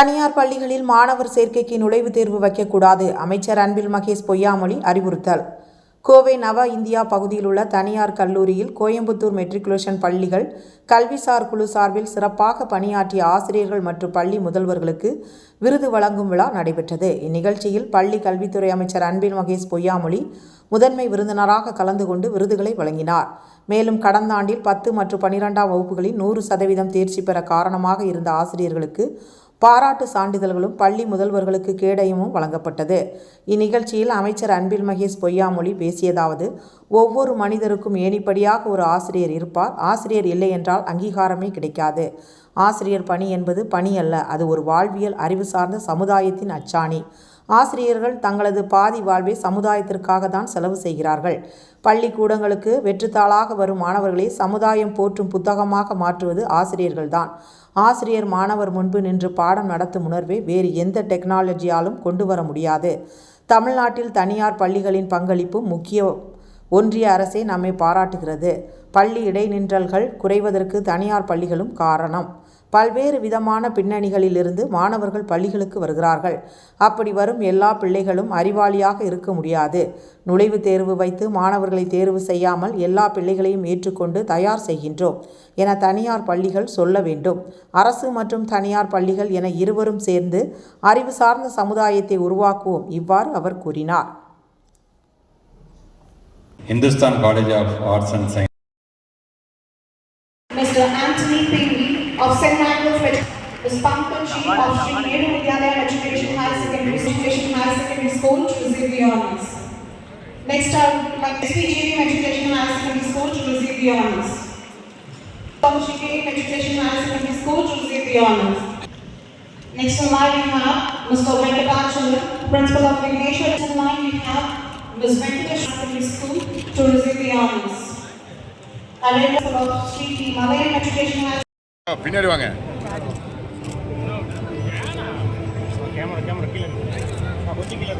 தனியார் பள்ளிகளில் மாணவர் சேர்க்கைக்கு நுழைவுத் தேர்வு வைக்கக்கூடாது அமைச்சர் அன்பில் மகேஷ் பொய்யாமொழி அறிவுறுத்தல். கோவை நவ இந்தியா பகுதியில் உள்ள தனியார் கல்லூரியில் கோயம்புத்தூர் மெட்ரிகுலேஷன் பள்ளிகள் கல்விசார் குழு சார்பில் சிறப்பாக பணியாற்றிய ஆசிரியர்கள் மற்றும் பள்ளி முதல்வர்களுக்கு விருது வழங்கும் விழா நடைபெற்றது. இந்நிகழ்ச்சியில் பள்ளி கல்வித்துறை அமைச்சர் அன்பில் மகேஷ் பொய்யாமொழி முதன்மை விருந்தினராக கலந்து கொண்டு விருதுகளை வழங்கினார். மேலும் கடந்த ஆண்டில் பத்து மற்றும் பனிரெண்டாம் வகுப்புகளில் நூறு சதவீதம் தேர்ச்சி பெற காரணமாக இருந்த ஆசிரியர்களுக்கு பாராட்டு சான்றிதழ்களும் பள்ளி முதல்வர்களுக்கு கேடயமும் வழங்கப்பட்டது. இந்நிகழ்ச்சியில் அமைச்சர் அன்பில் மகேஷ் பொய்யாமொழி பேசியதாவது ஒவ்வொரு மனிதருக்கும் ஏணிப்படியாக ஒரு ஆசிரியர் இருப்பார். ஆசிரியர் இல்லை என்றால் அங்கீகாரமே கிடைக்காது. ஆசிரியர் பணி என்பது பணி அல்ல அது ஒரு வாழ்வியல் அறிவு சார்ந்த சமுதாயத்தின் அச்சாணி. ஆசிரியர்கள் தங்களது பாதி வாழ்வை சமுதாயத்திற்காக தான் செலவு செய்கிறார்கள். பள்ளிக்கூடங்களுக்கு வெற்றுத்தாளாக வரும் மாணவர்களை சமுதாயம் போற்றும் புத்தகமாக மாற்றுவது ஆசிரியர்கள்தான். ஆசிரியர் மாணவர் முன்பு நின்று பாடம் நடத்தும் உணர்வை வேறு எந்த டெக்னாலஜியாலும் கொண்டு வர முடியாது. தமிழ்நாட்டில் தனியார் பள்ளிகளின் பங்களிப்பு முக்கிய ஒன்றிய அரசே நம்மை பாராட்டுகிறது. பள்ளி இடைநின்றல்கள் குறைவதற்கு தனியார் பள்ளிகளும் காரணம். பல்வேறு விதமான பின்னணிகளிலிருந்து மாணவர்கள் பள்ளிகளுக்கு வருகிறார்கள். அப்படி வரும் எல்லா பிள்ளைகளும் அறிவாளியாக இருக்க முடியாது. நுழைவுத் தேர்வு வைத்து மாணவர்களை தேர்வு செய்யாமல் எல்லா பிள்ளைகளையும் ஏற்றுக்கொண்டு தயார் செய்கின்றோம் என தனியார் பள்ளிகள் சொல்ல வேண்டும். அரசு மற்றும் தனியார் பள்ளிகள் என இருவரும் சேர்ந்து அறிவு சார்ந்த சமுதாயத்தை உருவாக்குவோம் இவ்வாறு அவர் கூறினார். Hindustan College of Arts and Science. Mr. Anthony Pingvi of St. Michael's. Ms. Pankaj Ji of Sri Nehru Vidyalaya Education High Secondary Education High Secondary School to receive the honors. Next would like SVJM Education High Secondary School to receive the honors. From GKM Education High Secondary School to receive the honors. Next uh, in line we have uh, Mr. Venkatachandra, Principal of Ignatius. Next in line we have Ms. Venkatesh School பின்னாடி வாங்க. Camera camera கீழே. கொஞ்சம் கீழே.